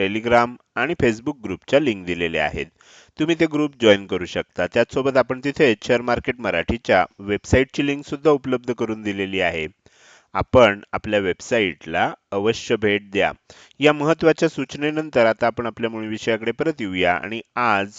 Telegram आणि Facebook ग्रुपच्या link दिलेल्या आहेत. तुम्ही ते ग्रुप जॉईन करू शकता. त्याचसोबत आपण तिथे शेअर मार्केट मराठीच्या वेबसाईटची लिंकसुद्धा उपलब्ध करून दिलेली आहे. आपण आपल्या वेबसाईटला अवश्य भेट द्या. या महत्त्वाच्या सूचनेनंतर आता आपण आपल्या मूळ विषयाकडे परत येऊया आणि आज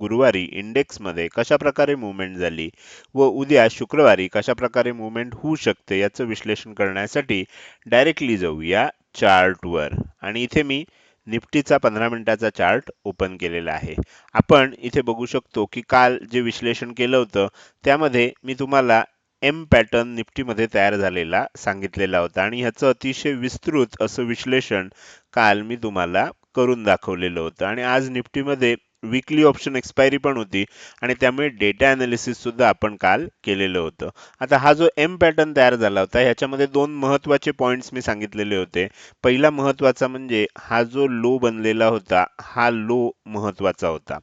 गुरुवारी इंडेक्समध्ये कशा प्रकारे मुवमेंट झाली व उद्या शुक्रवारी कशा प्रकारे मुवमेंट होऊ शकते याचं विश्लेषण करण्यासाठी डायरेक्टली जाऊया चार्टवर. आणि इथे मी निफ्टीचा पंधरा मिनिटाचा चार्ट ओपन केलेला आहे. आपण इथे बघू शकतो की काल जे विश्लेषण केलं होतं त्यामध्ये मी तुम्हाला एम पॅटर्न निफ्टीमध्ये तयार झालेला सांगितलेला होता आणि ह्याचं अतिशय विस्तृत असं विश्लेषण काल मी तुम्हाला करून दाखवलेलं होतं. आणि आज निफ्टीमध्ये विकली ऑप्शन एक्सपायरी पण होती आणि त्यामुळे डेटा अनालिसिस सुद्धा आपण काल केलेलं होतं. आता हा जो एम पॅटर्न तयार झाला होता ह्याच्यामध्ये दोन महत्त्वाचे पॉईंट्स मी सांगितलेले होते. पहिला महत्त्वाचा म्हणजे हा जो लो बनलेला होता हा लो महत्त्वाचा होता.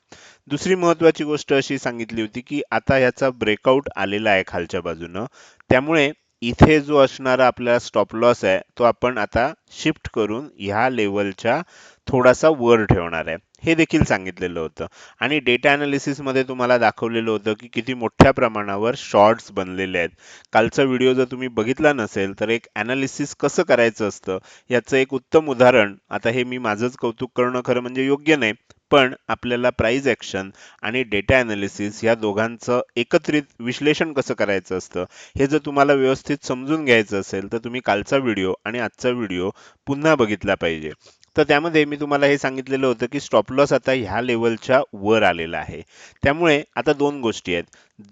दुसरी महत्त्वाची गोष्ट अशी सांगितली होती की आता ह्याचा ब्रेकआउट आलेला आहे खालच्या बाजूनं. त्यामुळे इथे जो असणारा आपला स्टॉप लॉस आहे तो आपण आता शिफ्ट करून ह्या लेवलच्या थोडासा वर ठेवणार आहे. हे देखील सांगितलेलं होतं. आणि डेटा ॲनालिसिसमध्ये तुम्हाला दाखवलेलं होतं की किती मोठ्या प्रमाणावर शॉर्ट्स बनलेले आहेत. कालचा व्हिडिओ जर तुम्ही बघितला नसेल तर एक अनालिसिस कसं करायचं असतं याचं एक उत्तम उदाहरण आता हे मी माझंच कौतुक करणं खरं म्हणजे योग्य नाही पण आपल्याला प्राईज ॲक्शन आणि डेटा अनालिसिस या दोघांचं एकत्रित विश्लेषण कसं करायचं असतं हे जर तुम्हाला व्यवस्थित समजून घ्यायचं असेल तर तुम्ही कालचा व्हिडिओ आणि आजचा व्हिडिओ पुन्हा बघितला पाहिजे. तर त्यामध्ये मी तुम्हाला हे सांगितलेलं होतं की स्टॉप लॉस आता ह्या लेवलच्या वर आलेला आहे. त्यामुळे आता दोन गोष्टी आहेत.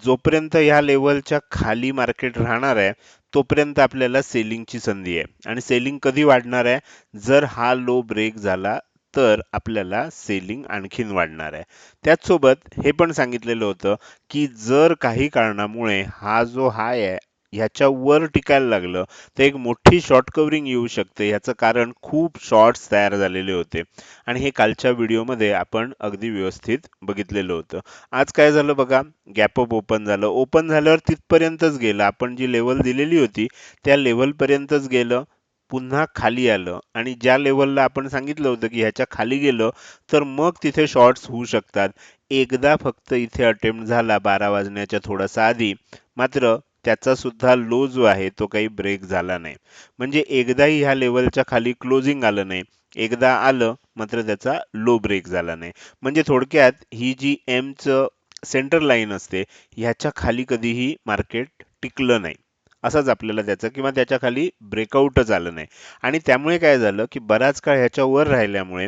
जोपर्यंत ह्या लेवलच्या खाली मार्केट राहणार आहे तोपर्यंत आपल्याला सेलिंगची संधी आहे. आणि सेलिंग कधी वाढणार आहे? जर हा लो ब्रेक झाला तर आपल्याला सेलिंग आणखीन वाढणार आहे. त्याचसोबत हे पण सांगितलेलं होतं की जर काही कारणामुळे हा जो हाय आहे ह्याच्यावर टिकायला लागलं तर एक मोठी शॉर्ट कव्हरिंग येऊ शकते. ह्याचं कारण खूप शॉर्ट्स तयार झालेले होते. आणि हे कालच्या व्हिडिओमध्ये आपण अगदी व्यवस्थित बघितलेलं होतं. आज काय झालं बघा गॅप अप ओपन झालं. ओपन झाल्यावर तिथपर्यंतच गेलं. आपण जी लेवल दिलेली होती त्या लेवलपर्यंतच गेलं पुन्हा खाली आलं. आणि ज्या लेवलला आपण सांगितलं होतं की ह्याच्या खाली गेलं तर मग तिथे शॉर्ट्स होऊ शकतात. एकदा फक्त इथे अटेम्प्ट झाला बारा वाजण्याच्या थोडासा आधी. मात्र त्याचा सुद्धा लो जो आहे तो काही ब्रेक झाला नाही. म्हणजे एकदाही ह्या लेवलच्या खाली क्लोजिंग आलं नाही. एकदा आलं मात्र त्याचा लो ब्रेक झाला नाही. म्हणजे थोडक्यात ही जी एमचं सेंटर लाईन असते ह्याच्या खाली कधीही मार्केट टिकलं नाही. असंच आपल्याला त्याचं किंवा त्याच्याखाली ब्रेकआउटच आलं नाही. आणि त्यामुळे काय झालं की बराच काळ ह्याच्यावर राहिल्यामुळे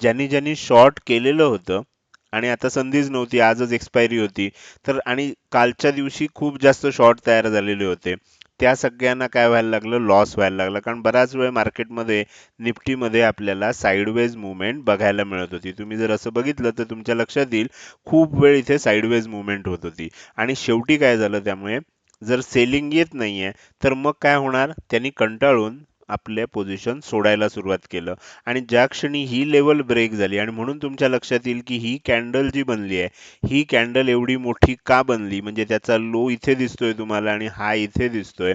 ज्यांनी ज्यांनी शॉर्ट केलेलं होतं आणि आता संधीच नव्हती आजच एक्सपायरी होती. तर आणि कालच्या दिवशी खूप जास्त शॉर्ट तयार झालेले होते. त्या सगळ्यांना काय व्हायला लागलं? लॉस व्हायला लागलं. कारण बराच वेळ मार्केटमध्ये निफ्टीमध्ये आपल्याला साईडवेज मुवमेंट बघायला मिळत होती. तुम्ही जर असं बघितलं तर तुमच्या लक्षात येईल खूप वेळ इथे साईडवेज मुवमेंट होत होती. आणि शेवटी काय झालं त्यामुळे? जर सेलिंग येत नाहीये तर मग काय होणार? त्यांनी कंटाळून आपल्या पोझिशन सोडायला सुरुवात केलं. आणि ज्या क्षणी ही लेवल ब्रेक झाली आणि म्हणून तुमच्या लक्षात येईल की ही कॅन्डल जी बनली आहे ही कॅन्डल एवढी मोठी का बनली? म्हणजे त्याचा लो इथे दिसतोय तुम्हाला आणि हा इथे दिसतोय.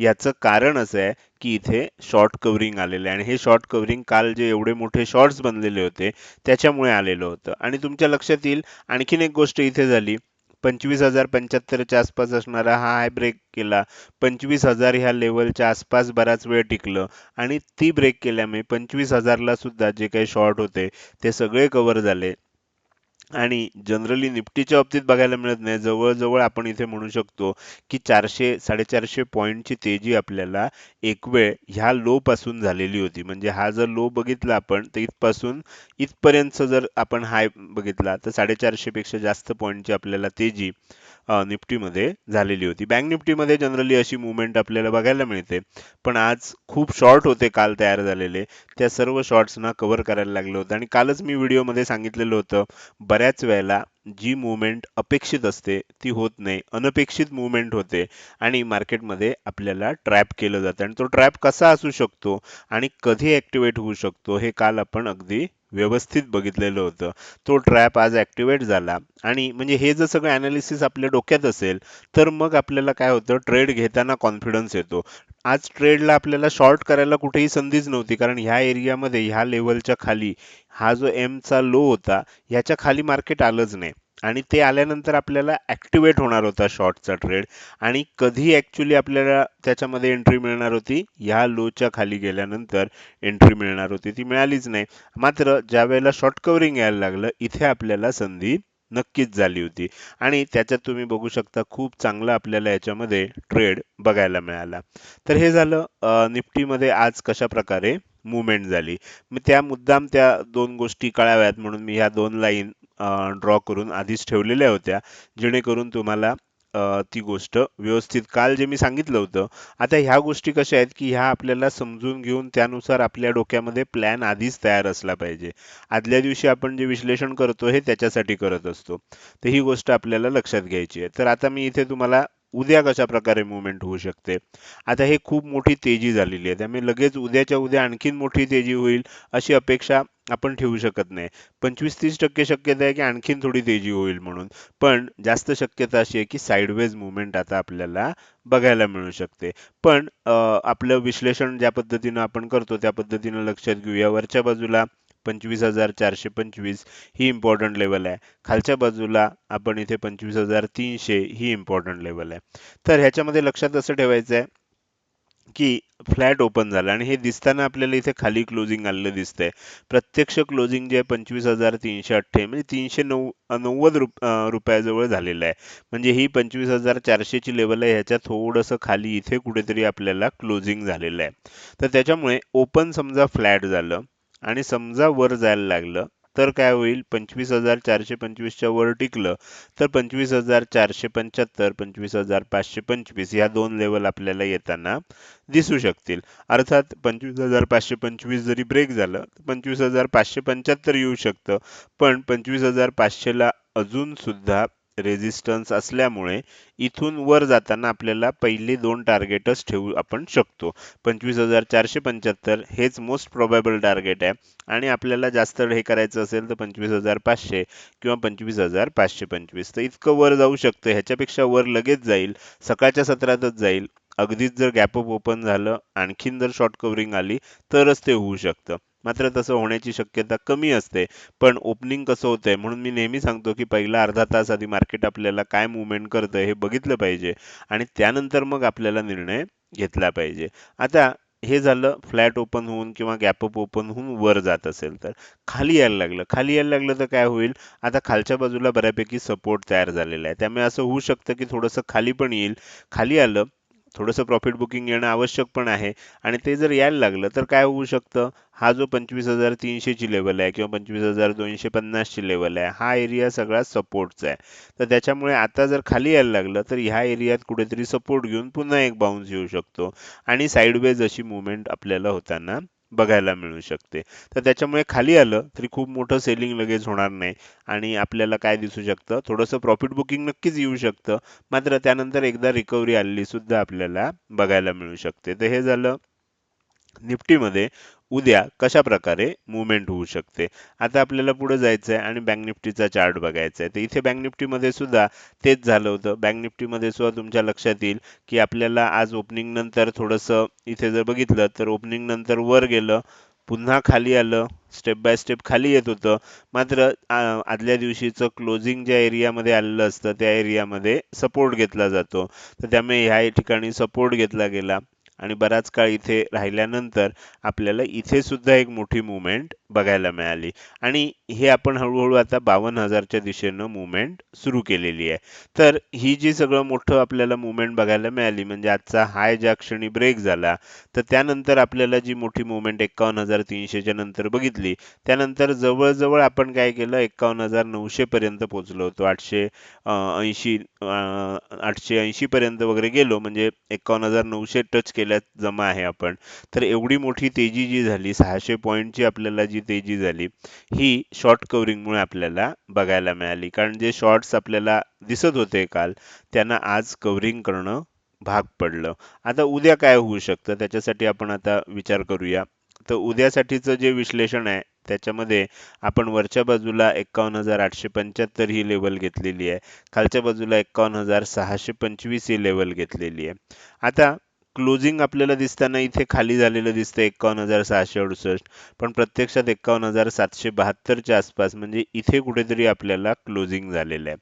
याचं कारण असं आहे की इथे शॉर्ट कव्हरिंग आलेलं आहे. आणि हे शॉर्ट कव्हरिंग काल जे एवढे मोठे शॉर्ट्स बनलेले होते त्याच्यामुळे आलेलं होतं. आणि तुमच्या लक्षात येईल आणखीन एक गोष्ट इथे झाली. पंचवीस हजार पंच्याहत्तरच्या आसपास असणारा हा हाय ब्रेक केला. पंचवीस हजार ह्या लेवलच्या आसपास बराच वेळ टिकलं. आणि ती ब्रेक केल्यामुळे पंचवीस हजारला सुद्धा जे काही शॉर्ट होते ते सगळे कव्हर झाले. आणि जनरली निफ्टीच्या बाबतीत बघायला मिळत नाही. जवळजवळ आपण इथे म्हणू शकतो की चारशे साडेचारशे पॉईंटची तेजी आपल्याला एक वेळ ह्या लो पासून झालेली होती. म्हणजे हा जर लो बघितला आपण तर इथपासून इथपर्यंत जर आपण हाय बघितला तर साडेचारशेपेक्षा जास्त पॉईंटची आपल्याला तेजी निफ्टीमध्ये झालेली होती. बँक निफ्टीमध्ये जनरली अशी मुवमेंट आपल्याला बघायला मिळते. पण आज खूप शॉर्ट होते काल तयार झालेले. त्या सर्व शॉर्ट्सना कव्हर करायला लागलं होतं. आणि कालच मी व्हिडिओमध्ये सांगितलेलं होतं बऱ्याच वेळेला जी मुवमेंट अपेक्षित असते ती होत नाही. अनपेक्षित मुवमेंट होते आणि मार्केटमध्ये आपल्याला ट्रॅप केलं जातं. आणि तो ट्रॅप कसा असू शकतो आणि कधी ॲक्टिवेट होऊ शकतो हे काल आपण अगदी व्यवस्थित बघितलेलं होतं. तो ट्रॅप आज ऍक्टिव्हेट झाला. आणि म्हणजे हे जर सगळं ॲनालिसिस आपल्या डोक्यात असेल तर मग आपल्याला काय होतं? ट्रेड घेताना कॉन्फिडन्स येतो. आज ट्रेडला आपल्याला शॉर्ट करायला कुठेही संधीच नव्हती. कारण ह्या एरियामध्ये ह्या लेवलच्या खाली हा जो एमचा लो होता ह्याच्या खाली मार्केट आलंच नाही. आणि ते आल्यानंतर आपल्याला ॲक्टिवेट होणार होता शॉर्टचा ट्रेड आणि कधी ॲक्च्युली आपल्याला त्याच्यामध्ये एंट्री मिळणार होती? ह्या लोच्या खाली गेल्यानंतर एंट्री मिळणार होती. ती मिळालीच नाही. मात्र ज्या वेळेला शॉर्ट कवरिंग यायला लागलं इथे आपल्याला संधी नक्कीच झाली होती. आणि त्याच्यात तुम्ही बघू शकता खूप चांगला आपल्याला याच्यामध्ये ट्रेड बघायला मिळाला. तर हे झालं निफ्टीमध्ये आज कशा प्रकारे मुवमेंट झाली. मी त्या मुद्दाम त्या दोन गोष्टी कळाव्यात म्हणून मी ह्या दोन लाईन ड्रॉ करून आधीच ठेवलेल्या होत्या. जेणेकरून तुम्हाला ती गोष्ट व्यवस्थित काल जे मी सांगितलं होतं आता ह्या गोष्टी कशा आहेत की ह्या आपल्याला समजून घेऊन त्यानुसार आपल्या डोक्यामध्ये प्लॅन आधीच तयार असला पाहिजे. आदल्या दिवशी आपण जे विश्लेषण करतो हे त्याच्यासाठी करत असतो. तर ही गोष्ट आपल्याला लक्षात घ्यायची आहे. तर आता मी इथे तुम्हाला उद्या कशा प्रकारे मुवमेंट होऊ शकते? आता हे खूप मोठी तेजी झालेली आहे. त्यामुळे लगेच उद्याच्या उद्या आणखीन मोठी तेजी होईल अशी अपेक्षा आपण ठेवू शकत नाही. पंचवीस तीस टक्के शक्यता आहे की आणखीन थोडी तेजी होईल म्हणून. पण जास्त शक्यता अशी आहे की साईडवेज मुवमेंट आता आपल्याला बघायला मिळू शकते. पण आपलं विश्लेषण ज्या पद्धतीनं आपण करतो त्या पद्धतीनं लक्षात घेऊया. वरच्या बाजूला पंचवीस हजार चारशे पंचवीस ही इम्पॉर्टंट लेवल आहे. खालच्या बाजूला आपण इथे पंचवीस हजार तीनशे ही इम्पॉर्टंट लेवल आहे. तर ह्याच्यामध्ये लक्षात असं ठेवायचं आहे की फ्लॅट ओपन झालं आणि हे दिसताना आपल्याला इथे खाली क्लोजिंग आलेलं दिसतंय. प्रत्यक्ष क्लोजिंग जे आहे पंचवीस हजार तीनशे अठ्ठे म्हणजे तीनशे नऊ नव्वद रुप रुपयाजवळ झालेलं आहे. म्हणजे ही पंचवीस हजार चारशेची लेवल आहे ह्याच्या थोडंसं खाली इथे कुठेतरी आपल्याला क्लोजिंग झालेलं आहे. तर त्याच्यामुळे ओपन समजा फ्लॅट झालं आणि समजा वर जायला लागलं तर काय होईल? पंचवीस हजार चारशे पंचवीसच्या वर टिकलं तर पंचवीस हजार चारशे पंच्याहत्तर पंचवीस हजार पाचशे पंचवीस ह्या दोन लेवल आपल्याला येताना दिसू शकतील. अर्थात पंचवीस हजार पाचशे पंचवीस जरी ब्रेक झालं तर पंचवीस हजार पाचशे पंच्याहत्तर येऊ शकतं. पण पंचवीस हजार पाचशेला अजून सुद्धा रेजिस्टन्स असल्यामुळे इथून वर जाताना आपल्याला पहिले दोन टार्गेटच ठेवू आपण शकतो. पंचवीस हजार चारशे पंच्याहत्तर हेच मोस्ट प्रोबेबल टार्गेट आहे. आणि आपल्याला जास्त हे करायचं असेल तर पंचवीस हजार पाचशे किंवा पंचवीस हजार पाचशे पंचवीस. तर इतकं वर जाऊ शकतं ह्याच्यापेक्षा वर लगेच जाईल सकाळच्या सत्रातच जाईल. अगदीच जर गॅप अप ओपन झालं आणखीन जर शॉर्ट कव्हरिंग आली तरच ते होऊ शकतं. मात्र तसं होण्याची शक्यता कमी असते. पण ओपनिंग कसं होतंय म्हणून मी नेहमी सांगतो की पहिला अर्धा तास आधी मार्केट आपल्याला काय मुवमेंट करतं हे बघितलं पाहिजे. आणि त्यानंतर मग आपल्याला निर्णय घेतला पाहिजे. आता हे झालं फ्लॅट ओपन होऊन किंवा गॅप अप ओपन होऊन वर जात असेल तर. खाली यायला लागलं. खाली यायला लागलं तर काय होईल? आता खालच्या बाजूला बऱ्यापैकी सपोर्ट तयार झालेला आहे. त्यामुळे असं होऊ शकतं की थोडंसं खाली पण येईल. खाली आलं थोडंसं प्रॉफिट बुकिंग येणं आवश्यक पण आहे. आणि ते जर यायला लागलं तर काय होऊ शकतं? हा जो पंचवीस हजार तीनशेची लेवल आहे किंवा पंचवीस हजार दोनशे पन्नासची लेवल आहे हा एरिया सगळा सपोर्टचा आहे. तर त्याच्यामुळे आता जर खाली यायला लागलं तर ह्या एरियात कुठेतरी सपोर्ट घेऊन पुन्हा एक बाउन्स येऊ शकतो. आणि साईडवेज अशी मुवमेंट आपल्याला होताना बघायला मिळू शकते. तर त्याच्यामुळे खाली आलं तरी खूप मोठं सेलिंग लगेच होणार नाही आणि आपल्याला काय दिसू शकतं? थोडंसं प्रॉफिट बुकिंग नक्कीच येऊ शकतं. मात्र त्यानंतर एकदा रिकव्हरी आलेली सुद्धा आपल्याला बघायला मिळू शकते. तर हे झालं निफ्टीमध्ये. उद्या कशा प्रकारे मुवमेंट होऊ शकते? आता आपल्याला पुढे जायचं आहे आणि बँक निफ्टीचा चार्ट बघायचा आहे तर इथे बँक निफ्टीमध्ये सुद्धा तेच झालं होतं. बँक निफ्टीमध्ये सुद्धा तुमच्या लक्षात येईल की आपल्याला आज ओपनिंग नंतर थोडंसं इथे जर बघितलं तर ओपनिंग नंतर वर गेलं पुन्हा खाली आलं स्टेप बाय स्टेप खाली येत होतं. मात्र आदल्या दिवशीचं क्लोजिंग ज्या एरियामध्ये आलेलं असतं त्या एरियामध्ये सपोर्ट घेतला जातो. तर त्यामुळे ह्या ठिकाणी सपोर्ट घेतला गेला. आणि बराच काळ इथे राहिल्यानंतर आपल्याला इथे सुद्धा एक मोठी मुवमेंट बघायला मिळाली. आणि हे आपण हळूहळू आता बावन्न हजारच्या दिशेनं मुवमेंट सुरू केलेली आहे. तर ही जी सगळं मोठं आपल्याला मुवमेंट बघायला मिळाली म्हणजे आजचा हाय ज्या क्षणी ब्रेक झाला तर त्यानंतर आपल्याला जी मोठी मुवमेंट एक्कावन्न हजार तीनशेच्या नंतर बघितली त्यानंतर जवळजवळ आपण काय केलं एक्कावन्न हजार नऊशे पर्यंत पोहोचलो होतो. आठशे ऐंशी आठशे ऐंशी पर्यंत वगैरे गेलो म्हणजे एक्कावन्न हजार नऊशे टच केल्यात जमा आहे आपण. तर एवढी मोठी तेजी जी झाली सहाशे पॉईंटची आपल्याला जी जी तेजी झाली. ही शॉर्ट कवरिंगमुळे आपल्याला बघायला मिळाली. कारण जे शॉर्ट्स आपल्याला दिसत होते काल त्यांना आज कव्हरिंग करणं भाग पडलं. आता उद्या काय होऊ शकतं? त्याच्यासाठी आपण आता विचार करूया. तर उद्यासाठीचं जे विश्लेषण आहे त्याच्यामध्ये आपण वरच्या बाजूला एकावन्न हजार आठशे पंच्याहत्तर ही लेवल घेतलेली आहे. खालच्या बाजूला एकावन्न हजार सहाशे पंचवीस ही लेवल घेतलेली आहे. आता क्लोजिंग आपल्याला दिसताना इथे खाली झालेलं दिसतं एकावन्न हजार सहाशे अडुसष्ट. पण प्रत्यक्षात एकावन्न हजार सातशे बहात्तरच्या आसपास म्हणजे इथे कुठेतरी आपल्याला क्लोजिंग झालेलं आहे.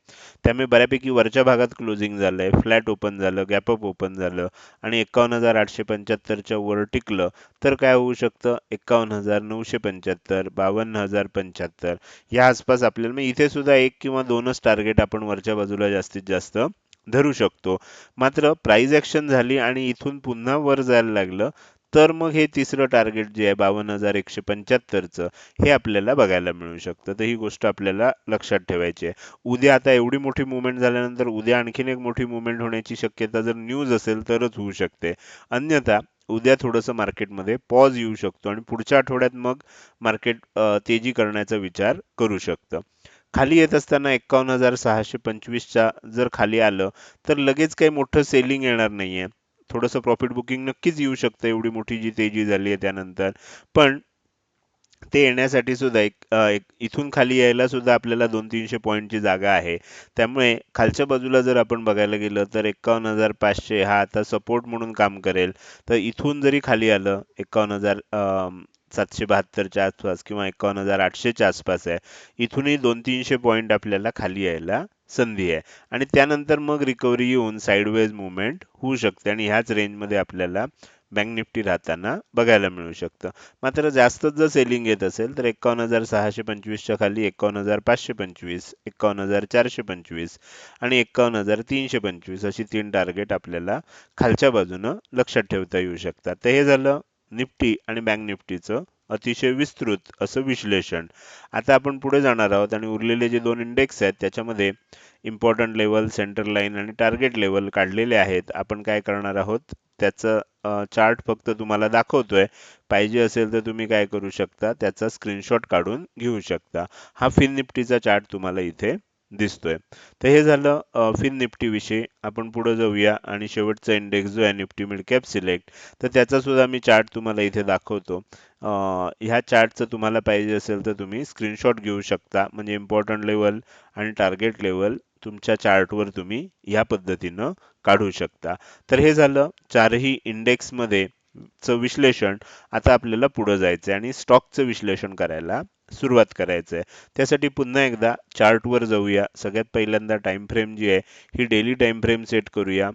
त्यामुळे बऱ्यापैकी वरच्या भागात क्लोजिंग झालंय फ्लॅट ओपन झालं गॅपअप ओपन झालं आणि एकावन्न हजार आठशे पंच्याहत्तरच्या वर टिकलं तर काय होऊ शकतं? एकावन्न हजार नऊशे पंच्याहत्तर बावन्न हजार पंच्याहत्तर. या आसपास आपल्याला इथे सुद्धा एक किंवा दोनच टार्गेट आपण वरच्या बाजूला जास्तीत जास्त धरू शकतो. मात्र प्राईज ऍक्शन झाली आणि इथून पुन्हा वर जायला लागलं तर मग हे तिसरं टार्गेट जे आहे बावन्न हजार एकशे पंच्याहत्तरचं हे आपल्याला बघायला मिळू शकतं. तर ही गोष्ट आपल्याला लक्षात ठेवायची आहे. उद्या आता एवढी मोठी मुवमेंट झाल्यानंतर उद्या आणखीन एक मोठी मुवमेंट होण्याची शक्यता जर न्यूज असेल तरच होऊ शकते. अन्यथा उद्या थोडंसं मार्केटमध्ये पॉज येऊ शकतो आणि पुढच्या आठवड्यात मग मार्केट तेजी करण्याचा विचार करू शकतं. खाली येत असताना एकावन्न हजार सहाशे पंचवीसच्या जर खाली आलं तर लगेच काही मोठं सेलिंग येणार नाहीये. थोडंसं प्रॉफिट बुकिंग नक्कीच येऊ शकतं एवढी मोठी जी तेजी झाली आहे त्यानंतर. पण ते येण्यासाठी सुद्धा एक, एक इथून खाली यायला सुद्धा आपल्याला दोन तीनशे पॉईंटची जागा आहे. त्यामुळे खालच्या बाजूला जर आपण बघायला गेलं तर एकावन्न हजार पाचशे हा आता सपोर्ट म्हणून काम करेल. तर इथून जरी खाली आलं एकावन्न हजार सातशे बहात्तरच्या आसपास किंवा एकावन्न हजार आठशेच्या आसपास आहे. इथूनही दोन तीनशे पॉईंट आपल्याला खाली यायला संधी आहे. आणि त्यानंतर मग रिकव्हरी येऊन साईडवेज मुवमेंट होऊ शकते आणि ह्याच रेंजमध्ये आपल्याला बँक निफ्टी राहताना बघायला मिळू शकतं. मात्र जास्तच जर सेलिंग येत असेल तर एकावन्न हजार सहाशे पंचवीसच्या खाली एकावन्न हजार पाचशे पंचवीस एकावन्न हजार चारशे पंचवीस आणि एकावन्न हजार तीनशे पंचवीस अशी तीन टार्गेट आपल्याला खालच्या बाजूनं लक्षात ठेवता येऊ शकतात. तर हे झालं निफ्टी आणि बँक निफ्टीचं अतिशय विस्तृत असं विश्लेषण. आता आपण पुढे जाणार आहोत आणि उरलेले जे दोन इंडेक्स आहेत त्याच्यामध्ये इम्पॉर्टंट लेवल सेंटर लाईन आणि टार्गेट लेवल काढलेले आहेत. आपण काय करणार आहोत? त्याचं चार्ट फक्त तुम्हाला दाखवतोय. पाहिजे असेल तर तुम्ही काय करू शकता? त्याचा स्क्रीनशॉट काढून घेऊ शकता. हा फिन निफ्टीचा चार्ट तुम्हाला इथे दिसतोय. तर हे झालं फिन निफ्टी विषयी. आपण पुढे जाऊया आणि शेवटचा इंडेक्स जो आहे निफ्टी मिड कॅप सिलेक्ट. तर त्याचा सुद्धा मी चार्ट तुम्हाला इथे दाखवतो. ह्या चार्टचं तुम्हाला पाहिजे असेल तर तुम्ही स्क्रीनशॉट घेऊ शकता. म्हणजे इम्पॉर्टंट लेवल आणि टार्गेट लेवल तुमच्या चार्टवर तुम्ही ह्या पद्धतीनं काढू शकता. तर हे झालं चारही इंडेक्समध्ये चं विश्लेषण आता आपल्याला पुढे जायचंय आणि स्टॉकचं विश्लेषण करायला सुरुवात करायचं आहे त्यासाठी पुन्हा एकदा चार्टवर जाऊया. सगळ्यात पहिल्यांदा टाइम फ्रेम जी आहे ही डेली टाईम फ्रेम सेट करूया.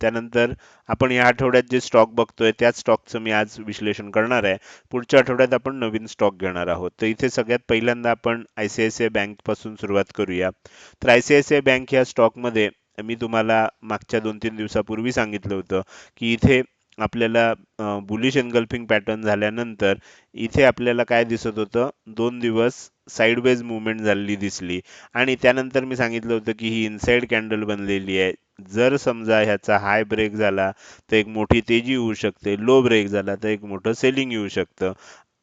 त्यानंतर आपण या आठवड्यात जे स्टॉक बघतोय त्याच स्टॉकचं मी आज विश्लेषण करणार आहे. पुढच्या आठवड्यात आपण नवीन स्टॉक घेणार आहोत. तर इथे सगळ्यात पहिल्यांदा आपण I C I C I बँकपासून सुरुवात करूया. तर I C I C I bank ह्या स्टॉकमध्ये मी तुम्हाला मागच्या दोन तीन दिवसापूर्वी सांगितलं होतं की इथे आपल्याला बुलिश एनगल्फिंग पॅटर्न झाल्यानंतर इथे आपल्याला काय दिसत होतं? दोन दिवस साईडवेज मुवमेंट झालेली दिसली. आणि त्यानंतर मी सांगितलं होतं की ही इनसाइड कॅन्डल बनलेली आहे. जर समजा ह्याचा हाय ब्रेक झाला तर एक मोठी तेजी येऊ शकते. लो ब्रेक झाला तर एक मोठं सेलिंग येऊ शकतं.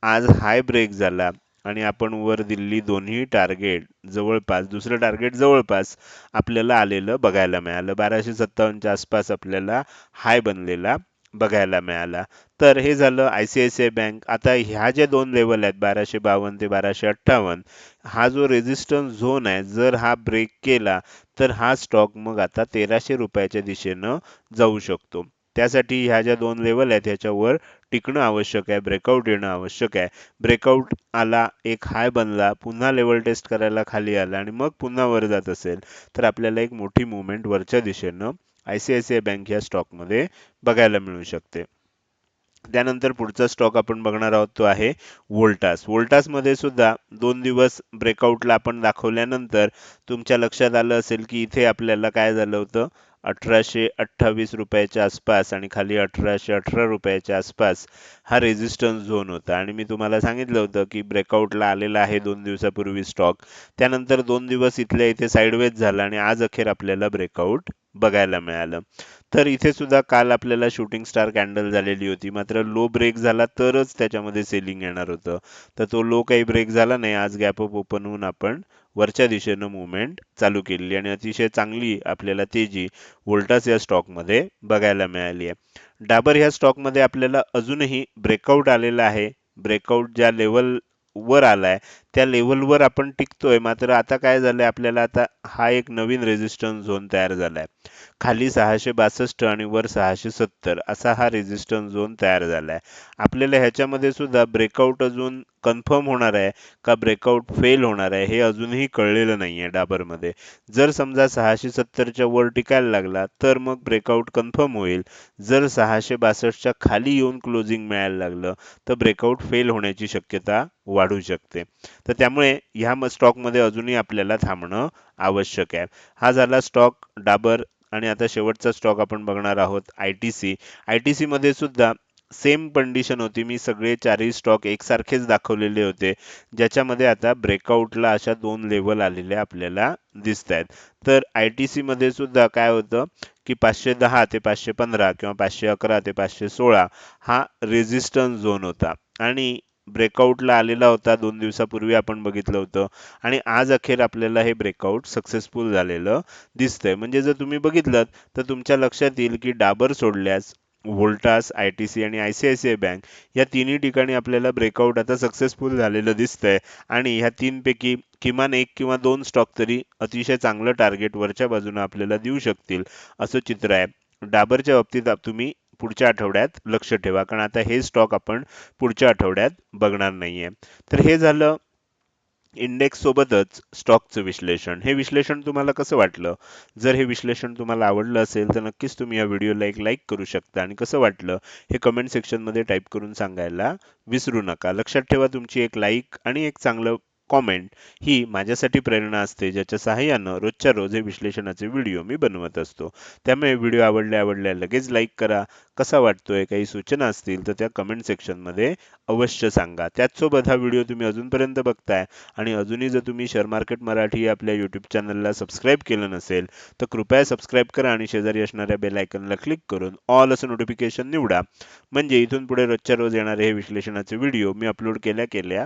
आज हाय ब्रेक झाला आणि आपण वर दिल्ली दोन्ही टार्गेट जवळपास दुसरं टार्गेट जवळपास आपल्याला आलेलं बघायला मिळालं. बाराशे सत्तावन्नच्या आसपास आपल्याला हाय बनलेला बघायला मिळाला. तर हे झालं I C I C I bank आता ह्या ज्या दोन लेवल आहेत बाराशे बावन्न ते बाराशे अठ्ठावन्न हा जो रेजिस्टन्स झोन आहे जर हा ब्रेक केला तर हा स्टॉक मग आता तेराशे रुपयाच्या दिशेनं जाऊ शकतो. त्यासाठी ह्या ज्या दोन लेवल आहेत ह्याच्यावर टिकणं आवश्यक आहे ब्रेकआउट येणं आवश्यक आहे. ब्रेकआउट आला एक हाय बनला पुन्हा लेवल टेस्ट करायला खाली आला आणि मग पुन्हा वर जात असेल तर आपल्याला एक मोठी मुवमेंट वरच्या दिशेनं I C I C I bank ह्या स्टॉकमध्ये बघायला मिळू शकते. त्यानंतर पुढचा स्टॉक आपण बघणार आहोत तो आहे वोल्टास वोल्टासमध्ये सुद्धा दोन दिवस ब्रेकआउटला आपण दाखवल्यानंतर तुमच्या लक्षात आलं असेल की इथे आपल्याला काय झालं होतं? अठराशे अठ्ठावीस रुपयाच्या आसपास आणि खाली अठराशे अठरा रुपयाच्या आसपास हा रेझिस्टन्स झोन होता. आणि मी तुम्हाला सांगितलं होतं की ब्रेकआउटला आलेला आहे दोन दिवसापूर्वी स्टॉक त्यानंतर दोन दिवस इथल्या इथे साईडवेज झाला आणि आज अखेर आपल्याला ब्रेकआउट बघायला मिळालं. तर इथे सुद्धा काल आपल्याला शूटिंग स्टार कॅन्डल झालेली होती. मात्र लो ब्रेक झाला तरच त्याच्यामध्ये सेलिंग येणार होतं. तर तो लो काही ब्रेक झाला नाही. आज गॅप अप ओपन होऊन आपण वरच्या दिशेनं मुवमेंट चालू केली आणि अतिशय चांगली आपल्याला तेजी वोल्टास या स्टॉकमध्ये बघायला मिळाली आहे. डाबर ह्या स्टॉकमध्ये आपल्याला अजूनही ब्रेकआउट आलेला आहे. ब्रेकआउट ज्या लेवल वर आलाय त्या लेवलवर आपण टिकतोय. मात्र आता काय झालंय आपल्याला आता हा एक नवीन रेझिस्टन्स झोन तयार झालाय. खाली सहाशे बासष्ट आणि वर सहाशे सत्तर असा हा रेझिस्टन्स झोन तयार झालाय. आपल्याला ह्याच्यामध्ये सुद्धा ब्रेकआउट अजून कन्फर्म होणार आहे का ब्रेकआउट फेल होणार आहे हे अजूनही कळलेलं नाही आहे डाबरमध्ये. जर समजा सहाशे सत्तरच्या वर टिकायला लागला तर मग ब्रेकआउट कन्फर्म होईल. जर सहाशे बासष्टच्या खाली येऊन क्लोजिंग मिळायला लागलं तर ब्रेकआउट फेल होण्याची शक्यता वाढू शकते. तर त्यामुळे ह्या म स्टॉकमध्ये अजूनही आपल्याला थांबणं आवश्यक आहे. हा झाला स्टॉक डाबर आणि आता शेवटचा स्टॉक आपण बघणार आहोत I T C I T सीमध्ये सुद्धा सेम कंडिशन होती. मी सगळे चारही स्टॉक एकसारखेच दाखवलेले होते. ज्याच्यामध्ये आता ब्रेकआउटला अशा दोन लेवल आलेल्या आपल्याला दिसत आहेत तर आय टी सीमध्ये सुद्धा काय होतं की पाचशे दहा ते पाचशे पंधरा किंवा पाचशे अकरा ते पाचशे सोळा हा रेझिस्टन्स झोन होता. आणि ब्रेकआउटला आलेला होता. दोन दिवसापूर्वी आपण बघितलं होतं. आणि आज अखेर आपल्याला हे ब्रेकआउट सक्सेसफुल झालेलं दिसतंय. म्हणजे जर तुम्ही बघितलं तर तुमच्या लक्षात येईल की डाबर सोडल्यास व्होल्टास आय टी सी आणि I C I C I bank या तिन्ही ठिकाणी आपल्याला ब्रेकआउट आता सक्सेसफुल झालेलं दिसतंय. आणि ह्या तीनपैकी किमान एक किंवा दोन स्टॉक तरी अतिशय चांगलं टार्गेट वरच्या बाजूने आपल्याला देऊ शकतील असं चित्र आहे. डाबरच्या बाबतीत तुम्ही पुढच्या आठवड्यात लक्ष ठेवा. कारण आता हे स्टॉक आपण पुढच्या आठवड्यात बघणार नाहीये. तर हे झालं इंडेक्स सोबतच स्टॉकचं विश्लेषण. हे विश्लेषण तुम्हाला कसं वाटलं? जर हे विश्लेषण तुम्हाला आवडलं असेल तर नक्कीच तुम्ही या व्हिडिओला एक लाईक करू शकता. आणि कसं वाटलं? हे कमेंट सेक्शनमध्ये टाईप करून सांगायला विसरू नका. लक्षात ठेवा तुमची एक लाईक आणि एक चांगलं कॉमेंट ही माझ्यासाठी प्रेरणा असते ज्याच्या सहाय्यानं रोजच्या रोज हे विश्लेषणाचे व्हिडिओ मी बनवत असतो. त्यामुळे व्हिडिओ आवडल्या आवडल्या लगेच लाईक करा. कसा वाटतोय काही सूचना असतील तर त्या कमेंट सेक्शनमध्ये अवश्य सांगा. त्याचसोबत हा व्हिडिओ तुम्ही अजूनपर्यंत बघताय आणि अजूनही जर तुम्ही शेअर मार्केट मराठी आपल्या यूट्यूब चॅनलला सबस्क्राईब केलं नसेल तर कृपया सबस्क्राईब करा आणि शेजारी असणाऱ्या बेल आयकनला क्लिक करून ऑल असं नोटिफिकेशन निवडा. म्हणजे इथून पुढे रोजच्या रोज येणारे हे विश्लेषणाचे व्हिडिओ मी अपलोड केल्या केल्या